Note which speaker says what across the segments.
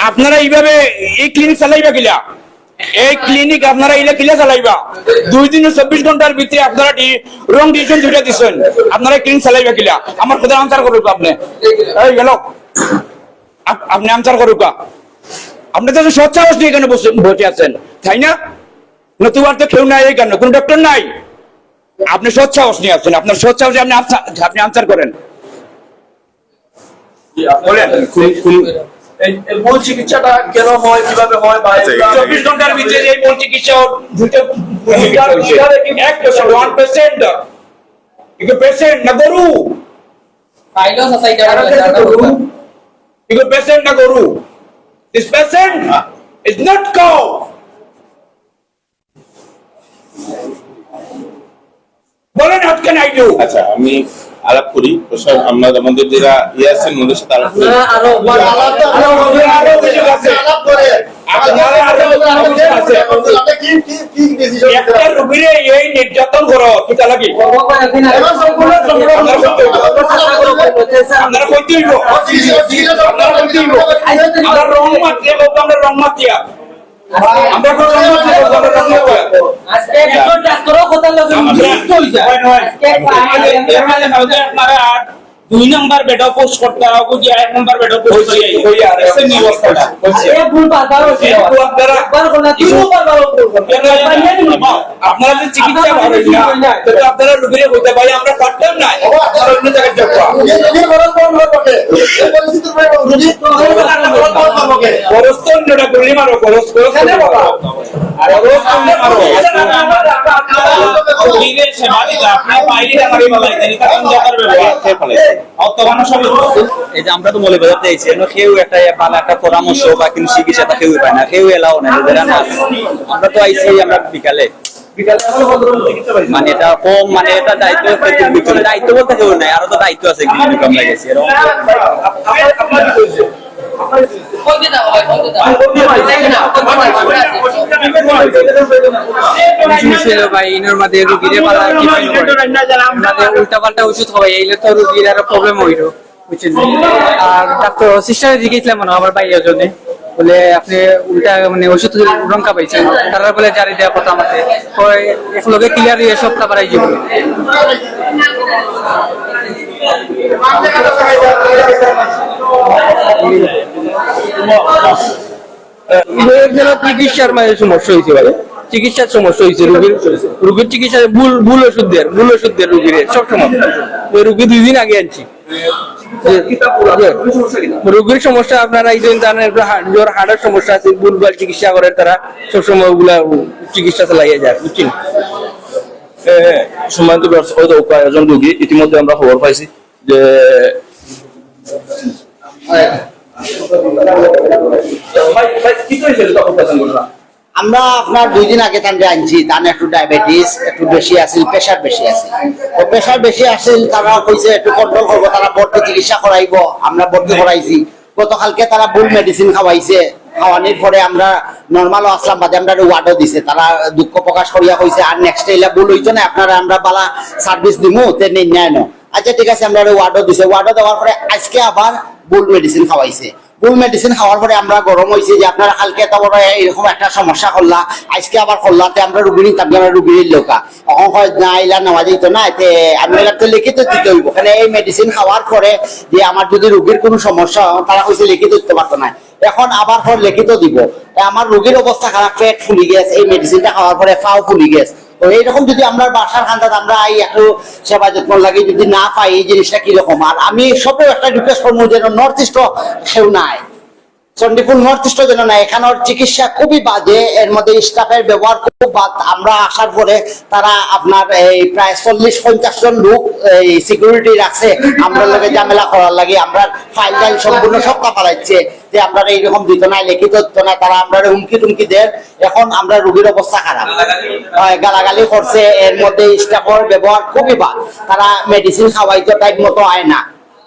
Speaker 1: আপনারা এইভাবে এই ক্লিনিক চালাইবা কিলা? এই ক্লিনিক আপনারা এইলা কিলা চালাইবা? দুই দিন চব্বিশ ঘণ্টার ভিতরে আপনারা রং ডিসিশন দুইটা দিচ্ছেন আপনারা ক্লিনিক চালাইবা কিলা? আমার কথা আনসার করুক আপনি। এই গেল। আপ- আপনি আনসার করুক আপনি তো এখানে বসে বসে আছেন তাই না? নতুবার তো কেউ নাই এখানে কোন ডক্টর নাই। আপনি স্বচ্ছ অবস্থা নিয়ে আসছেন আপনার স্বচ্ছ অবস্থা আপনি আপনি আনসার করেন। বলেন।
Speaker 2: এই এই চিকিৎসাটা কেন হয় কীভাবে হয় বা
Speaker 1: চব্বিশ ঘণ্টার ভিতরে এই মূল চিকিৎসা এক patient one patient echo patient না গরু?
Speaker 3: ফাইলও
Speaker 1: ইকো পেশেন্ট না গরু? This patient is not cow বলেন হাত ক্যান আই ডু
Speaker 4: আচ্ছা আমি আলাপ করি প্রসাদ আমরা আমাদের যারা ইয়ে আছেন ওদের সাথে আলাপ করি
Speaker 1: এই নির্যাতন কিতা লাগি আপনারা আপনারা রং মাতিয়ে আমরা রং মাতিয়া
Speaker 5: দুই নম্বর বেড পোস্ট করতে হবে যে এক নম্বর বেড পোস্ট নিয়ে অবস্থাটা
Speaker 1: হইছে।
Speaker 3: আরে ভুল বারবার হচ্ছে একবার কোন তিনবার বারবার
Speaker 1: আপনারা যে চিকিৎসা করেন না তো আপনারা রুগীরে হইতে পারে আমরা পারতাম না আপনারা অন্য জায়গায় যাব। খরচ তো অন্যটা করলে মারো খরচ খরচ
Speaker 5: আমার
Speaker 6: তো আইছি কেউ একটা ভালো একটা পরামর্শ বা কিন্তু চিকিৎসা কেউ পায় না কেউ এলাও না আমরা তো আইছি আমরা বিকালে। মানে এটা কম মানে এটা দায়িত্ব দায়িত্ব বলতে কেউ নাই আরও তো দায়িত্ব আছে
Speaker 7: ছিল ভাই ইনোর মধ্যে রুগীরে পালা উল্টা পাল্টা ওষুধ হবে এইলে তো রুগীর আরও প্রবলেম হইল বুঝছেন? আর ডাক্তার সিস্টারে জিজ্ঞেসলাম মনে হয় আমার ভাইয়ের জন্য। বলে আপনি উল্টা মানে ওষুধ রঙ্কা পাইছেন। তারা বলে জারি দেওয়া কথা আমাকে। কয় একলগে ক্লিয়ার হয়ে সপ্তাহ বাড়াই যাব
Speaker 2: চিকিৎসার মানে সমস্যা ভাই। চিকিৎসার সমস্যা চিকিৎসা ভুল ভুল ওষুধ দেয় ভুল ওষুধ দেয় রোগীর সবসময়। ওই রোগী দুই দিন আগে আনছি। রোগীর সমস্যা আপনারা এই জন্য জানেন জ্বর হাড়ের সমস্যা আছে ভুলভাল চিকিৎসা করে তারা সবসময় ওগুলা চিকিৎসা চালাইয়া যায় বুঝছেন?
Speaker 8: সম্মানিত কয়েকজন রোগী ইতিমধ্যে আমরা খবর পাইছি যে
Speaker 9: আমরা আপনার দুই দিন আগে তানকে আনছি তার একটু ডায়াবেটিস একটু বেশি আছিল প্রেশার বেশি আছিল তো প্রেশার বেশি আছিল তারা কইছে একটু কন্ট্রোল করব, তারা ভর্তি চিকিৎসা করাইব, আমরা ভর্তি করাইছি। গতকালকে তারা ভুল মেডিসিন খাওয়াইছে। খাওয়ানির পরে আমরা নর্মাল আসলাম, বাদে আমরা ওয়ার্ডও দিছে। তারা দুঃখ প্রকাশ করিয়া কইছে, আর নেক্সট এলা ভুল হইছে না, আপনারা আমরা বালা সার্ভিস দিমু, তে নির্ণয় আচ্ছা ঠিক আছে, আমরা ওয়ার্ডও দিছে। ওয়ার্ডও দেওয়ার পরে আজকে আবার ভুল মেডিসিন খাওয়াইছে। ভুল মেডিসিন খাওয়ার পরে আমরা গরম হয়েছি যে আপনারা কালকে এত বড় এরকম একটা সমস্যা করলা, আজকে আবার করলাতে আমরা রুগী নিতাম আমরা রুগীর লোকা। এখন হয় না, এলা নেওয়া যেত না, এতে আমি এলাকা তো লিখিত দিতে হইব। কারণ এই মেডিসিন খাওয়ার পরে যে আমার যদি রুগীর কোনো সমস্যা তারা হয়েছে লিখিত দিতে পারতো না। এখন আবার পর লিখিত দিব। আমার রোগীর অবস্থা খারাপ পেট ফুলি গেছে, এই মেডিসিনটা খাওয়ার পরে পাও ফুলি গেছে। তো এইরকম যদি আমরা বাসার খান্দাত আমরা এই একটু সেবা যত্ন লাগে, যদি না পাই এই জিনিসটা কীরকম? আর আমি সবেও একটা রিকোয়েস্ট করব যেন নর্থ ইস্ট কেউ নাই। চন্ডিপুর নর্থ ইস্ট যেন না এখানের চিকিৎসা খুবই বাজে এর মধ্যে স্টাফের ব্যবহার খুব বাদ। আমরা আসার পরে তারা আপনার এই প্রায় চল্লিশ পঞ্চাশ জন লোক এই সিকিউরিটি রাখছে। আমরা লোকে ঝামেলা করার লাগে আমরা ফাইল টাইল সম্পূর্ণ সব কাপালাইছে যে আমরা এইরকম দিত না লিখিত দিত না তারা আমরা হুমকি টুমকি দেন। এখন আমরা রুগীর অবস্থা খারাপ। হয়, গালাগালি করছে এর মধ্যে স্টাফের ব্যবহার খুবই বাদ। তারা মেডিসিন খাওয়াইতো টাইম মতো আয় না।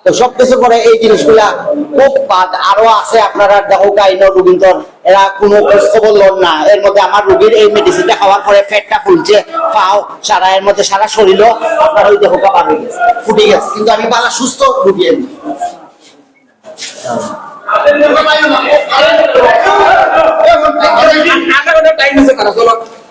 Speaker 9: তো সবকিছু করে এই জিনিসগুলা খুব বাদ। আরও আছে আপনারা দেখো কাইন রবীন্দ্র এরা কোনো খোঁজ খবর লন না। এর মধ্যে আমার রোগীর এই মেডিসিনটা খাওয়ার পরে পেটটা ফুলছে, পাও, সারা এর মধ্যে সারা শরীরও আপনার ওই দেখো কাবার হয়ে গেছে। ফুটে গেছে। কিন্তু আমি বালা সুস্থ রুগী আমি
Speaker 1: টাইম আছে, কারা চলো।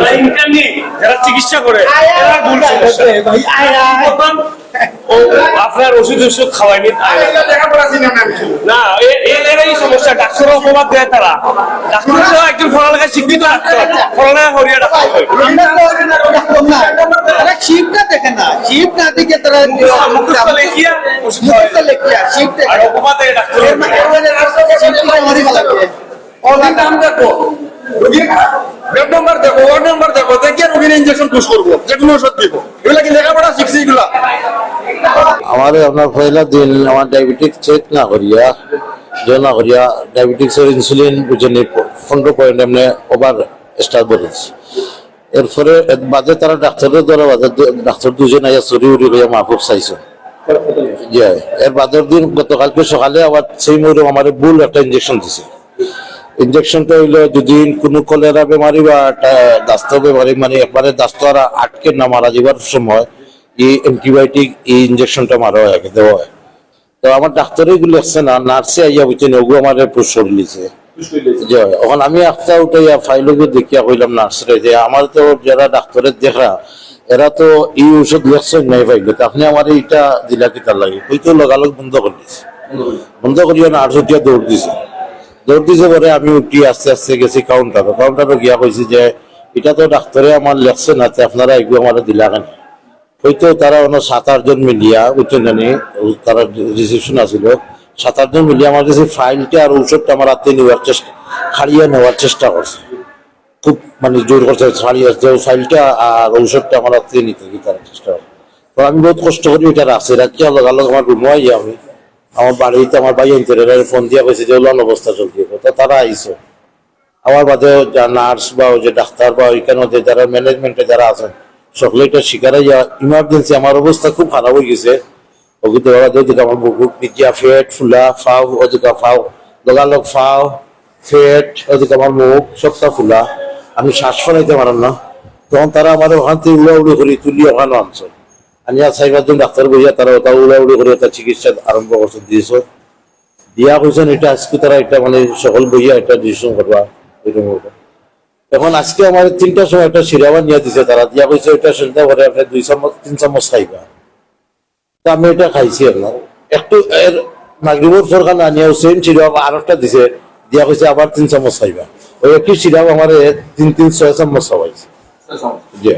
Speaker 1: আইবো সব আইবো
Speaker 5: যারা চিকিৎসা করে এরা ভুল ও আপনার ওষুধ ওষুধ খাওয়াইনি না এ- এ- এই সমস্যা ডাক্তার অপবাদ দেয় তারা। ডাক্তার তো একজন পড়ালেখা শিক্ষিত ডাক্তার পড়ালেখা করিয়া ডাক্তার। হয়।
Speaker 9: শিবটা দেখে না শিব না দেখে তারা
Speaker 5: মুখস্থ লেখিয়া ওষুধ আর অপবাদ দেয় ডাক্তার
Speaker 1: রোগীর বেড নম্বর দেখো ওয়ার্ড নম্বর দেখো দেখে রোগীর ইঞ্জেকশন পুশ করব যে কোনো ওষুধ দিব। এগুলা কি লেখাপড়া শিখছি এগুলা?
Speaker 10: আমার আপনার পয়লা দিন আমার ডায়াবেটিক চেক না করিয়া যে না করিয়া ডায়াবেটিক্সের ইনসুলিন বুঝেনি পনেরো পয়েন্ট এমনি ওভার স্টার বলেছে এরপরে এর বাদে তারা ডাক্তারের দ্বারা বাদে ডাক্তার দুজন আইয়া চুরি উড়ি হইয়া মাহবুব চাইছে। এর বাদের দিন গতকালকে সকালে আবার সেই ময়ূর আমার বুল একটা ইঞ্জেকশন দিছে। ইঞ্জেকশনটা হইল যদি কোনো কলেরা বেমারি বা দাস্ত বেমারি মানে একবারে দাস্ত আর আটকে না মারা যাবার সময় এই অ্যান্টিবায়োটিক, এই ইঞ্জেকশনটা মারা হয় দেওয়া হয়। তো আমার ডাক্তারে এগুলো আসছে না নার্সে আইয়া বুঝছেন ওগু আমার পুষ্কর লিছে এখন আমি একটা উঠাইয়া ফাইলকে দেখিয়া কইলাম নার্সরে যে, আমার তো যারা ডাক্তারের দেখা, এরা তো এই ওষুধ লেখছেন নাই পাইলে আপনি আমার এইটা দিলা কি তার লাগে? ওই তো লগালগ বন্ধ করে দিছে। বন্ধ করিয়া নার্স উঠিয়া দৌড় দিছে। দৌড় দিছে পরে আমি উঠি, আস্তে আস্তে গেছি কাউন্টারে কাউন্টারে গিয়া কইছি যে, এটা তো ডাক্তারে আমার লেখছে না আপনারা এগুলো আমার দিলা কেন? হয়তো তারা অন্য সাত আটজন মিলিয়া বুঝছেন জানি তারা রিসেপশন আছিল। সাত আটজন মিলিয়ে আমার কাছে ফাইলটা আর ঔষধটা আমার হাতে নেওয়ার চেষ্টা, খাড়িয়ে নেওয়ার চেষ্টা করছে। খুব মানে জোর করছে ছাড়িয়ে যে ফাইলটা আর ঔষধটা আমার হাতে নিতে তারা চেষ্টা করে তো আমি বহুত কষ্ট করি এটা রাখছি। রাখি লগালগ আমার আমি আমার বাড়িতে আমার ভাই ইন্টারিয়ারে ফোন দিয়া কইছে যে ওলান অবস্থা চলছে তো তারা আইসো। আমার বাদে যা নার্স বা ওই যে ডাক্তার বা ওইখানে যে যারা ম্যানেজমেন্টে যারা আছেন সকলে এটা শিকারে যা ইমার্জেন্সি আমার অবস্থা খুব খারাপ হয়ে গেছে। ওগুলো ওরা দেখে আমার বুকুর পিজিয়া ফেট, ফুলা ফাও ওদিকে ফাও লগালগ ফাও ফেট, ওদিকে আমার মুখ, সবটা ফুলা। আমি শ্বাস ফলাইতে পারাম না। তখন তারা আমার ওখান থেকে উড়াউড়ি করি তুলি ওখানে আনছে আনিয়া চাই পাঁচজন ডাক্তার বইয়া তারা ওটা উড়াউড়ি করে তার চিকিৎসা আরম্ভ করছে দিয়েছে দিয়া কইছেন এটা আজকে তারা এটা মানে সকল বইয়া এটা ডিসিশন করবা এরকম এখন আজকে আমার তিনটার সময় একটা সিরাবা নিয়ে দিছে তারা দিয়া কইছে এটা সন্ধ্যা করে আপনি দুই চামচ তিন চামচ খাইবা। তা আমি এটা খাইছি আপনার একটু এর মাগরিবর সরকার না নিয়ে সেম সিরাপ আর একটা দিছে। দিয়া কইছে আবার তিন চামচ খাইবা। ওই একই সিরাপ আমার তিন তিন ছয় চামচ খাওয়াইছে জি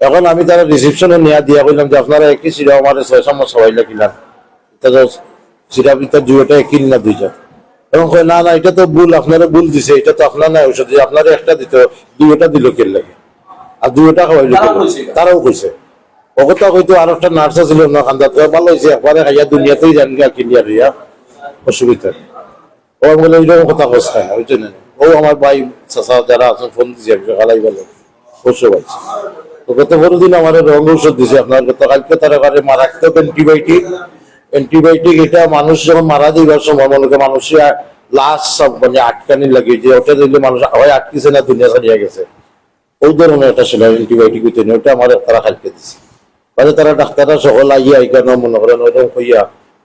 Speaker 10: এখন আমি তারা রিসেপশনে নিয়ে দিয়া কইলাম যে আপনারা একই সিরাপ আমার ছয় চামচ খাওয়াইলে কিনা এটা সিরাপ এটা দুইটা একই না দুইটা। এবং কয় না না এটা তো ভুল আপনারা ভুল দিছে এটা তো আপনার না ঔষধ আপনারা একটা দিত দুইটা দিল কে লাগে? আর দুইটা খাওয়াইলো? তারাও কইছে। অগতা হয়তো আর একটা নার্স ছিল না খান্দা তো ভালো হয়েছে একবারে খাইয়া দুনিয়াতেই জান গা কিনিয়া রিয়া অসুবিধা। ও আমি বলে এরকম কথা কস খায় না বুঝছেন ও আমার ভাই চাচা যারা আছেন ফোন দিছে আমি সকালাই বলে। অবশ্য তো গত বড় দিন আমার রঙ ঔষধ দিছে আপনার গতকালকে তার মারাত্মক অ্যান্টিবায়োটিক অ্যান্টিবায়োটিক এটা মানুষ যখন মারা দিবার সময় মনে করে মানুষের লাশ সব মানে আটকানি লাগে, যে ওটা দিলে মানুষ হয় আটকিছে না, দুনিয়া ছাড়িয়ে গেছে। ওই ধরনের একটা ছিল অ্যান্টিবায়োটিক দিতে ওটা আমার তারা খাইতে দিছে। মানে তারা ডাক্তাররা সকল আইয়া এখানে মনে করেন ওইরকম কইয়া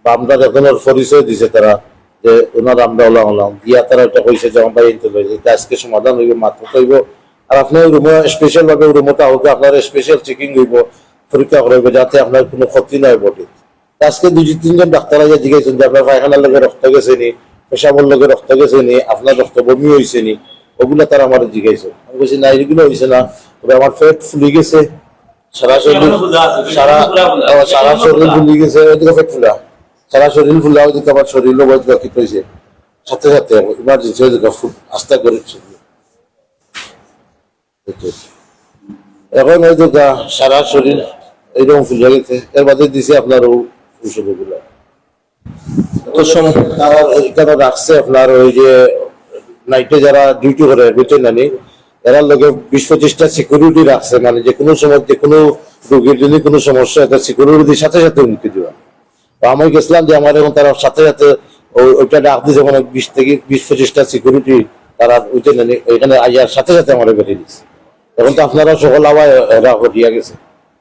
Speaker 10: বা আমরা এখনের পরিচয় দিছে তারা, যে ওনার আমরা ওলাম ওলাম, দিয়া তারা এটা কইছে যে, আমার আজকে সমাধান হইব, মাত্র হইব আর আপনি ওই রুমে স্পেশাল ভাবে রুমটা হোক আপনার স্পেশাল চেকিং হইব পরীক্ষা করাইব যাতে আপনার কোনো ক্ষতি নাই বটে। আজকে দুই তিনজন ডাক্তার আইয়া জিজ্ঞাসেন যে আপনার পায়খানার লগে রক্ত গেছে নি পেশাবর লগে রক্ত গেছে নি আপনার রক্ত বমি হয়েছে নি ওগুলা তারা আমার জিজ্ঞাসা আমি বলছি না এগুলো হয়েছে না তবে আমার পেট ফুলে গেছে সারা শরীর সারা সারা শরীর ফুলে। গেছে ওইদিকে পেট ফুলা। সারা শরীর ফুলা হয়ে দিকে আমার শরীরও রক্ষিত হয়েছে সাথে সাথে ইমার্জেন্সি দিকে ফুল আস্থা করে এখন ওই দিকে সারা শরীর এইরকম ফুলে গেছে এর বাদে দিছে তো সম- তারা এখানে রাখছে আপনার ওই যে নাইটে যারা ডিউটি করে বুঝছেন নানি। এরা লোকে বিশ পঁচিশটা সিকিউরিটি রাখছে মানে যে কোনো সময় যে কোনো রোগীর যদি কোনো সমস্যা হয় সিকিউরিটির সাথে সাথে মুক্তি দেওয়া তো আমি গেছিলাম যে আমার এখন তারা সাথে সাথে ওইটা ডাক দিয়েছে মানে বিশ থেকে বিশ পঁচিশটা সিকিউরিটি তারা নানি এখানে আইয়ার সাথে সাথে আমার বেরিয়ে দিচ্ছে এখন তো আপনারা সকল আবার এরা ঘটিয়া গেছে।